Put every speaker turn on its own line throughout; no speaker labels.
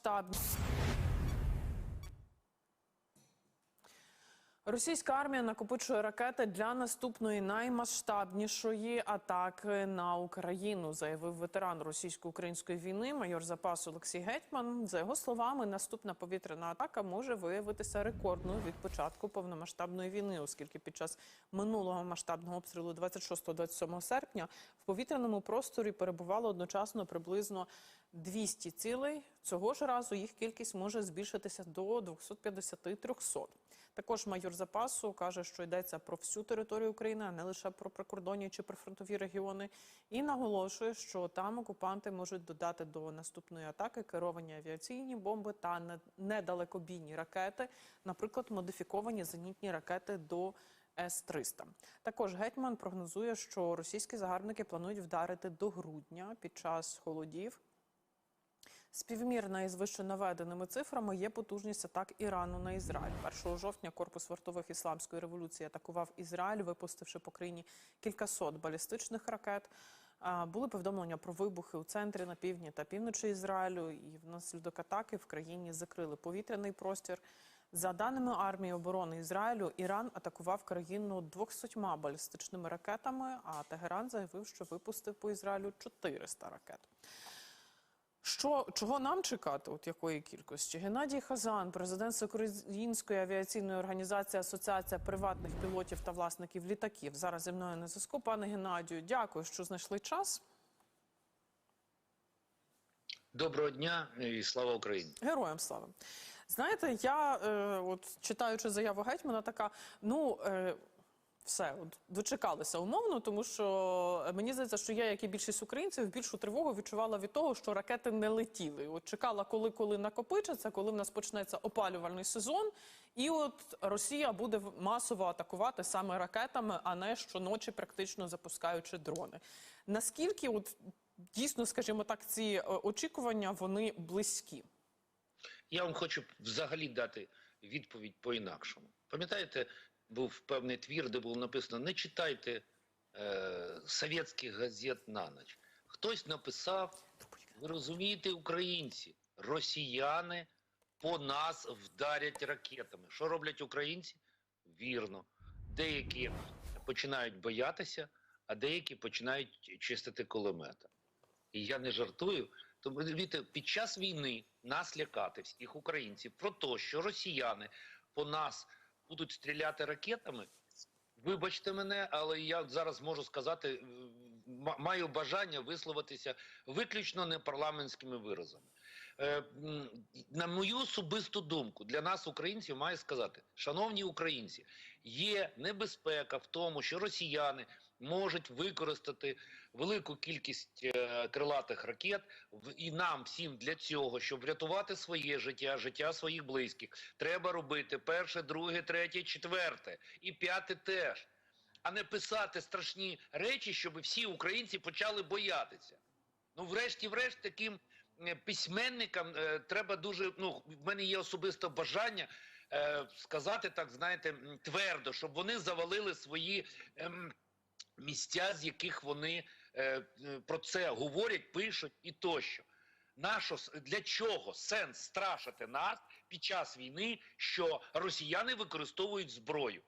Штаб. Російська армія накопичує ракети для наступної наймасштабнішої атаки на Україну, заявив ветеран російсько-української війни, майор запасу Олексій Гетьман. За його словами, наступна повітряна атака може виявитися рекордною від початку повномасштабної війни, оскільки під час минулого масштабного обстрілу 26-27 серпня в повітряному просторі перебувало одночасно приблизно 200 цілей. Цього ж разу їх кількість може збільшитися до 250-300. Також майор запасу каже, що йдеться про всю територію України, а не лише про прикордонні чи прифронтові регіони, і наголошує, що там окупанти можуть додати до наступної атаки керовані авіаційні бомби та не- недалекобійні ракети, наприклад, модифіковані зенітні ракети до С-300. Також гетьман прогнозує, що російські загарбники планують вдарити до грудня під час холодів. Співмірна із вище наведеними цифрами є потужність атак Ірану на Ізраїль. 1 жовтня корпус вартових ісламської революції атакував Ізраїль, випустивши по країні кількасот балістичних ракет. Були повідомлення про вибухи у центрі, на півдні та півночі Ізраїлю. І внаслідок атаки в країні закрили повітряний простір. За даними армії оборони Ізраїлю, Іран атакував країну 200 балістичними ракетами. А Тегеран заявив, що випустив по Ізраїлю 400 ракет. Що чого нам чекати? От якої кількості? Геннадій Хазан, президент Всеукраїнської авіаційної організації Асоціація приватних пілотів та власників літаків. Зараз зі мною на зв'язку. Пане Геннадію, дякую, що знайшли час.
Доброго дня і слава Україні.
Героям слава. Знаєте, я е, от читаючи заяву гетьмана, така ну. Е, все, дочекалися умовно, тому що мені здається, що я, як і більшість українців, більшу тривогу відчувала від того, що ракети не летіли. От чекала, коли коли накопичаться, коли в нас почнеться опалювальний сезон, і от Росія буде масово атакувати саме ракетами, а не щоночі практично запускаючи дрони. Наскільки от дійсно, скажімо так, ці е, очікування вони близькі?
Я вам хочу взагалі дати відповідь по-інакшому. Пам'ятаєте, був певний твір, де було написано: не читайте е, совєтських газет на ніч. Хтось написав: ви розумієте, українці, росіяни по нас вдарять ракетами. Що роблять українці? Вірно. Деякі починають боятися, а деякі починають чистити кулемета. І я не жартую. Тому розумієте, під час війни нас лякати всіх українців про те, що росіяни по нас будуть стріляти ракетами. Вибачте мене, але я зараз можу сказати, маю бажання висловитися виключно непарламентськими виразами. Е, на мою особисту думку, для нас, українців, маю сказати, шановні українці, є небезпека в тому, що росіяни можуть використати велику кількість е, крилатих ракет, і нам всім для цього, щоб врятувати своє життя, життя своїх близьких, треба робити перше, друге, третє, четверте і п'яте теж, а не писати страшні речі, щоб всі українці почали боятися. Ну, врешті-врешт, таким е, письменникам е, треба дуже. Ну, в мене є особисте бажання е, сказати так, знаєте, твердо, щоб вони завалили свої. ем, Місця, з яких вони е, про це говорять, пишуть і тощо. Нашо для чого сенс страшити нас під час війни, що росіяни використовують зброю?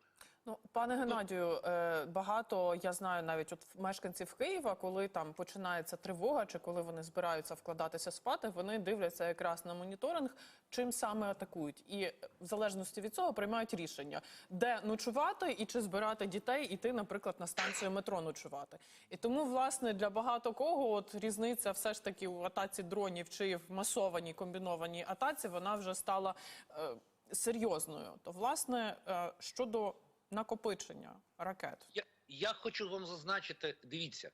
Ну, пане Геннадію, е, багато я знаю навіть от мешканців Києва, коли там починається тривога, чи коли вони збираються вкладатися спати, вони дивляться якраз на моніторинг, чим саме атакують, і в залежності від цього приймають рішення, де ночувати і чи збирати дітей, іти, наприклад, на станцію метро ночувати. І тому, власне, для багато кого от різниця все ж таки в атаці дронів чи в масованій комбінованій атаці, вона вже стала е, серйозною. То, власне, е, щодо накопичення ракет.
Я, я хочу вам зазначити, дивіться.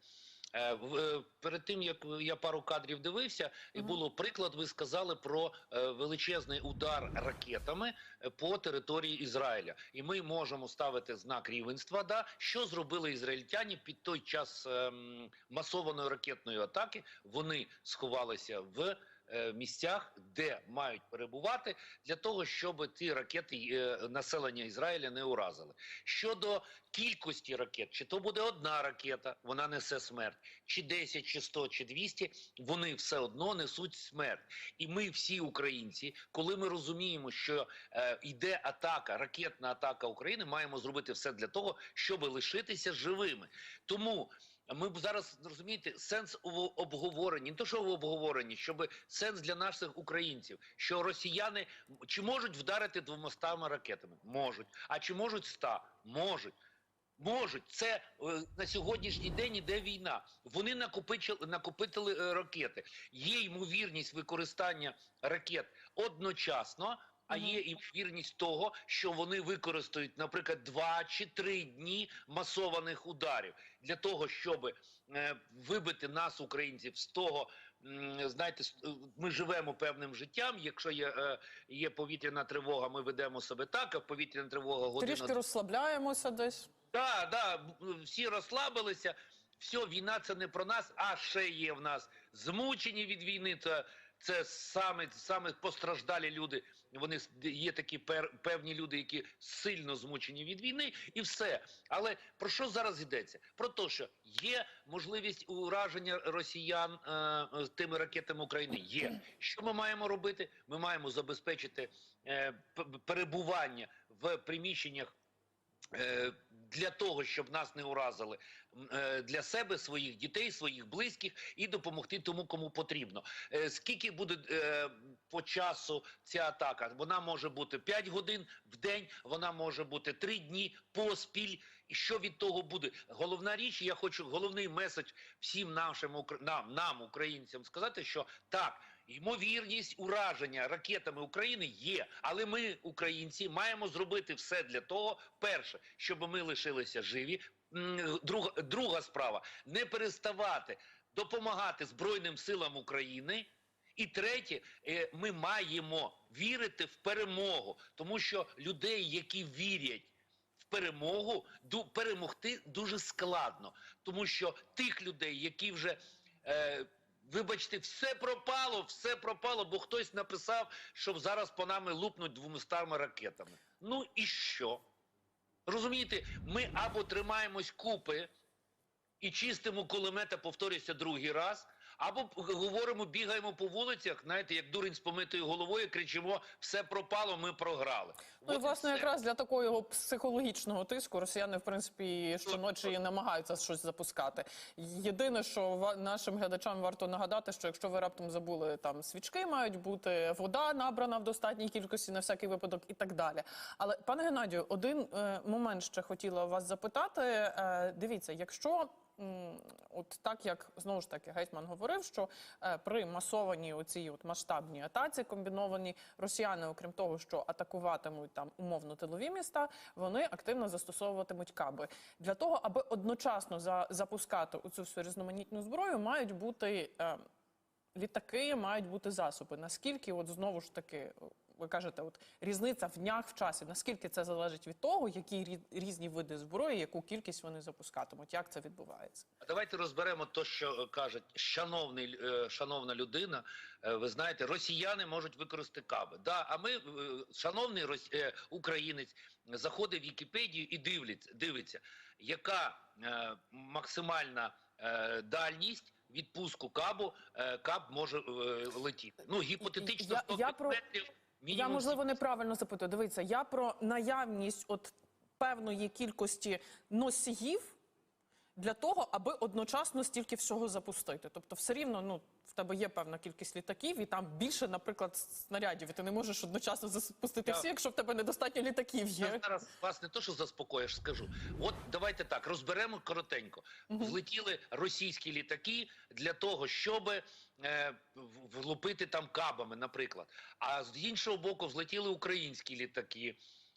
е, в- е, Перед тим як я пару кадрів дивився, і було приклад. Ви сказали про е, величезний удар ракетами по території Ізраїля, і ми можемо ставити знак рівенства. Да, що зробили ізраїльтяні під той час ем, масованої ракетної атаки? Вони сховалися в місцях, де мають перебувати, для того, щоб ті ракети е, населення Ізраїля не уразили. Щодо кількості ракет, чи то буде одна ракета, вона несе смерть, чи 10, чи 100, чи 200, вони все одно несуть смерть. І ми всі українці, коли ми розуміємо, що е, йде атака, ракетна атака України, маємо зробити все для того, щоб лишитися живими. Тому ми б зараз розумієте сенс у обговоренні, не то що в обговоренні, щоб сенс для наших українців, що росіяни чи можуть вдарити двомостами ракетами? Можуть. А чи можуть ста? Можуть. Можуть, це е, на сьогоднішній день іде війна. Вони накопичили накопитили е, ракети. Є ймовірність використання ракет одночасно, а є ймовірність того, що вони використають, наприклад, два чи три дні масованих ударів для того, щоб е, вибити нас, українців, з того. м, Знаєте, е, ми живемо певним життям. Якщо є, е, є повітряна тривога, ми ведемо себе так, а повітряна тривога година
Трішки розслабляємося десь.
так, да, б- всі розслабилися. Все, війна це не про нас, а ще є в нас змучені від війни. Це, це саме, саме постраждалі люди. Вони є такі пер, певні люди, які сильно змучені від війни, і все. Але про що зараз йдеться? Про те, що є можливість ураження росіян е, е, тими ракетами України. Є. Що ми маємо робити? Ми маємо забезпечити е, перебування в приміщеннях е, для того, щоб нас не уразили е, для себе, своїх дітей, своїх близьких і допомогти тому, кому потрібно. Е, Скільки буде е, по часу ця атака? Вона може бути 5 годин в день, вона може бути 3 дні поспіль. І що від того буде? Головна річ, я хочу головний меседж всім нашим нам, нам, українцям, сказати, що так. Ймовірність ураження ракетами України є, але ми, українці, маємо зробити все для того, перше, щоб ми лишилися живі. Друга, друга справа не переставати допомагати Збройним силам України. І третє, е, ми маємо вірити в перемогу, тому що людей, які вірять в перемогу, перемогти дуже складно, тому що тих людей, які вже е, Вибачте, все пропало, все пропало, бо хтось написав, що зараз по нами лупнуть двомистами ракетами. Ну і що? Розумієте, ми або тримаємось купи і чистимо кулемета, повторюся другий раз, або говоримо, бігаємо по вулицях, знаєте, як дурень з помитою головою, кричимо: все пропало, ми програли.
Ну
От
власне
все.
якраз для такого психологічного тиску росіяни, в принципі, щоночі і намагаються щось запускати. Єдине, що нашим глядачам варто нагадати, що якщо ви раптом забули там свічки, мають бути вода набрана в достатній кількості на всякий випадок і так далі. Але пане Геннадію, один е, момент ще хотіла вас запитати. Е, дивіться, якщо от так як знову ж таки гетьман говорив, що е, при масованій оцій от масштабній атаці комбінованій росіяни, окрім того, що атакуватимуть там умовно тилові міста, вони активно застосовуватимуть каби для того, аби одночасно за, запускати цю всю різноманітну зброю, мають бути. Е, Літаки мають бути засоби. Наскільки, от знову ж таки, ви кажете, от різниця в днях в часі. Наскільки це залежить від того, які різні види зброї, яку кількість вони запускатимуть? Як це відбувається?
А Давайте розберемо те, що кажуть шановний, е, шановна людина. Е, Ви знаєте, росіяни можуть використати каби. Да, а ми, е, шановний рос- українець, заходить в Вікіпедію і дивиться, дивиться яка максимальна дальність. Відпуску кабу каб може е, летіти. Ну гіпотетично
Я- я про-
метрів.
Я можливо неправильно запитую. Дивіться, я про наявність от певної кількості носіїв для того, аби одночасно стільки всього запустити. Тобто, все рівно, ну в тебе є певна кількість літаків, і там більше, наприклад, снарядів. І ти не можеш одночасно запустити всі, якщо в тебе недостатньо літаків
Я зараз вас не то, що заспокоїш, скажу. От давайте так розберемо коротенько. Злетіли російські літаки для того, щоб е, влупити там кабами, наприклад. А з іншого боку, взлетіли українські літаки,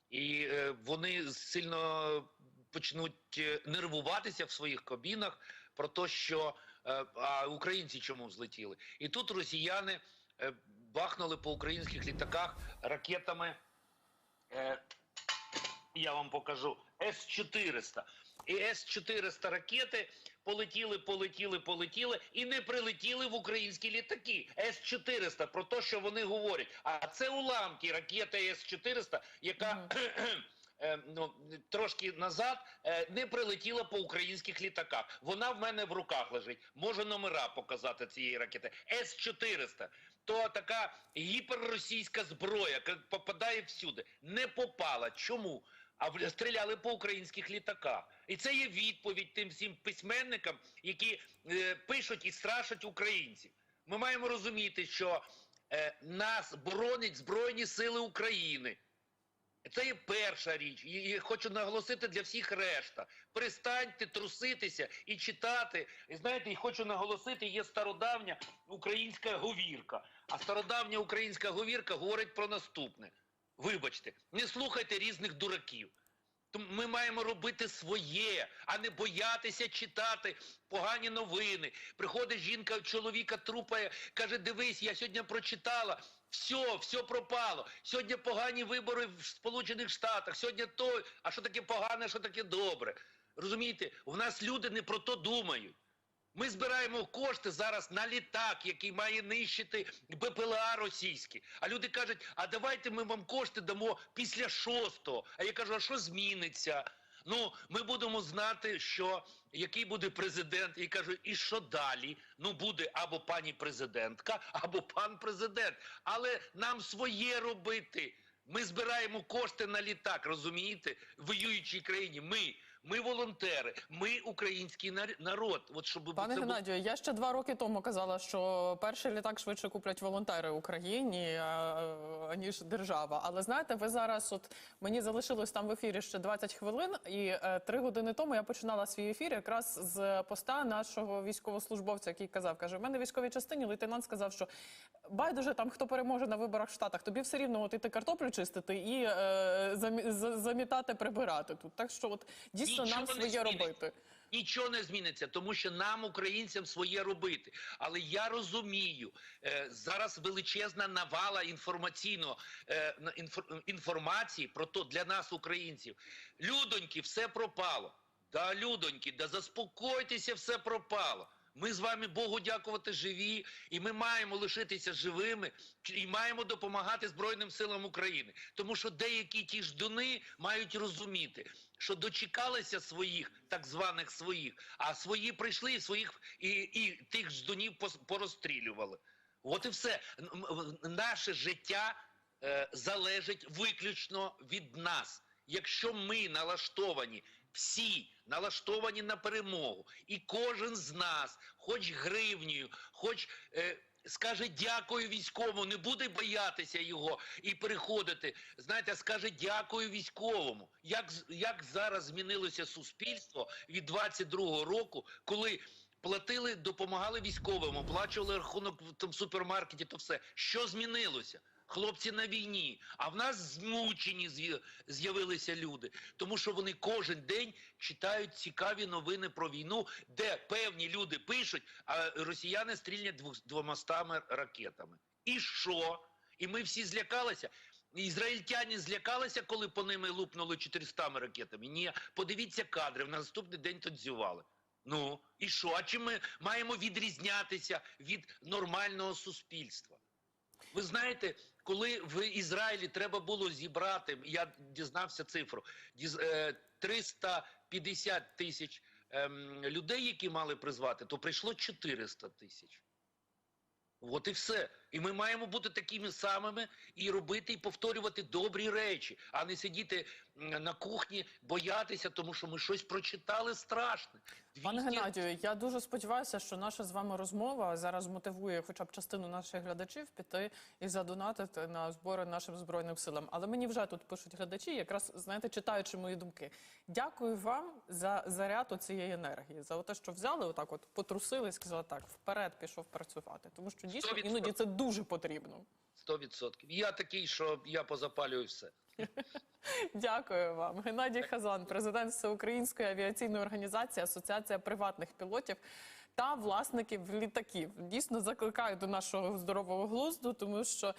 і е, вони сильно почнуть е, нервуватися в своїх кабінах про те, що е, а українці чому взлетіли. І тут росіяни е, бахнули по українських літаках ракетами. Е, я вам покажу С-400. І С-400 ракети полетіли, полетіли, полетіли і не прилетіли в українські літаки С-400, про те, що вони говорять. А це уламки ракети С-400, яка е, ну, трошки назад е, не прилетіла по українських літаках. Вона в мене в руках лежить. Можу номера показати цієї ракети. С-400. То така гіперросійська зброя, яка попадає всюди. Не попала. Чому? А стріляли по українських літаках. І це є відповідь тим всім письменникам, які е, пишуть і страшать українців. Ми маємо розуміти, що е, нас боронять Збройні Сили України. Це є перша річ. І, хочу наголосити для всіх решта. Перестаньте труситися і читати. І знаєте, і хочу наголосити, є стародавня українська говірка. А стародавня українська говірка говорить про наступне. Вибачте, не слухайте різних дураків. Ми маємо робити своє, а не боятися читати погані новини. Приходить жінка, чоловіка трупає, каже: дивись, я сьогодні прочитала. Все, все пропало. Сьогодні погані вибори в Сполучених Штатах. Сьогодні то, а що таке погане, що таке добре. Розумієте, у нас люди не про то думають. Ми збираємо кошти зараз на літак, який має нищити БПЛА російські. А люди кажуть, а давайте ми вам кошти дамо після шостого. А я кажу, а що зміниться? Ну, ми будемо знати, що який буде президент, і кажу, і що далі? Ну буде або пані президентка, або пан президент. Але нам своє робити. Ми збираємо кошти на літак, розумієте? В воюючій країні. Ми, ми волонтери, ми український нар- народ. От щоб
Пане
це було-
Геннадію, я ще два роки тому казала, що перший літак швидше куплять волонтери Україні аніж держава. Але знаєте, ви зараз, от мені залишилось там в ефірі ще 20 хвилин, і е, три години тому я починала свій ефір якраз з поста нашого військовослужбовця, який казав, каже: в мене в військовій частині лейтенант сказав, що байдуже там хто переможе на виборах в Штатах, тобі все рівно от іти картоплю чистити і е, замітати, прибирати тут. Так що, от дійсно нам своє робити.
Нічого не зміниться, тому що нам, українцям, своє робити. Але я розумію, е, зараз величезна навала інформаційно е, інфор- інформації про то для нас, українців. Людоньки, все пропало. Да, людоньки, да заспокойтеся, все пропало. Ми з вами Богу дякувати живі, і ми маємо лишитися живими і маємо допомагати Збройним силам України. Тому що деякі ті ждуни мають розуміти, що дочекалися своїх, так званих своїх, а свої прийшли своїх і, і тих ждунів пос- порозстрілювали. От і все. Наше життя е, залежить виключно від нас. Якщо ми налаштовані, всі налаштовані на перемогу, і кожен з нас, хоч гривнею, хоч е, скаже дякую військовому, не буде боятися його і переходити. Знаєте, скаже дякую військовому. Як, як зараз змінилося суспільство від 22-го року, коли платили, допомагали військовим, оплачували рахунок в тому супермаркеті, то все. Що змінилося? Хлопці на війні, а в нас змучені з'явилися люди, тому що вони кожен день читають цікаві новини про війну, де певні люди пишуть, а росіяни стрілять двох- двомастами ракетами. І що? І ми всі злякалися. Ізраїльтяні злякалися, коли по ними лупнули 400 ракетами. Ні, подивіться кадри, в наступний день танцювали. Ну і що? А чим ми маємо відрізнятися від нормального суспільства? Ви знаєте, коли в Ізраїлі треба було зібрати, я дізнався цифру, діз- е, 350 тисяч ем, людей, які мали призвати, то прийшло 400 тисяч. От і все. І ми маємо бути такими самими і робити, і повторювати добрі речі, а не сидіти на кухні, боятися, тому що ми щось прочитали страшне.
Пане Геннадію, я дуже сподіваюся, що наша з вами розмова зараз мотивує хоча б частину наших глядачів піти і задонатити на збори нашим збройним силам. Але мені вже тут пишуть глядачі, якраз знаєте, читаючи мої думки. Дякую вам за заряд цієї енергії, за те, що взяли, отак, от потрусили і сказали так, вперед пішов працювати. Тому що дійсно
100%.
іноді це дуже потрібно.
100%. Я такий, що я позапалюю все.
Дякую вам. Геннадій Хазан, президент Всеукраїнської авіаційної організації, Асоціація приватних пілотів та власників літаків. Дійсно закликаю до нашого здорового глузду, тому що.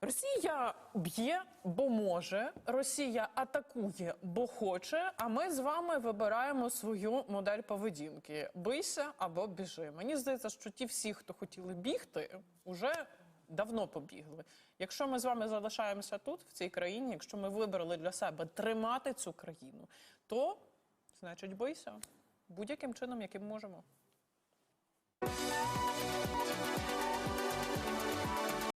Росія б'є, бо може. Росія атакує, бо хоче. А ми з вами вибираємо свою модель поведінки: бийся або біжи. Мені здається, що ті всі, хто хотіли бігти, уже давно побігли. Якщо ми з вами залишаємося тут, в цій країні, якщо ми вибрали для себе тримати цю країну, то значить бийся будь-яким чином, яким можемо.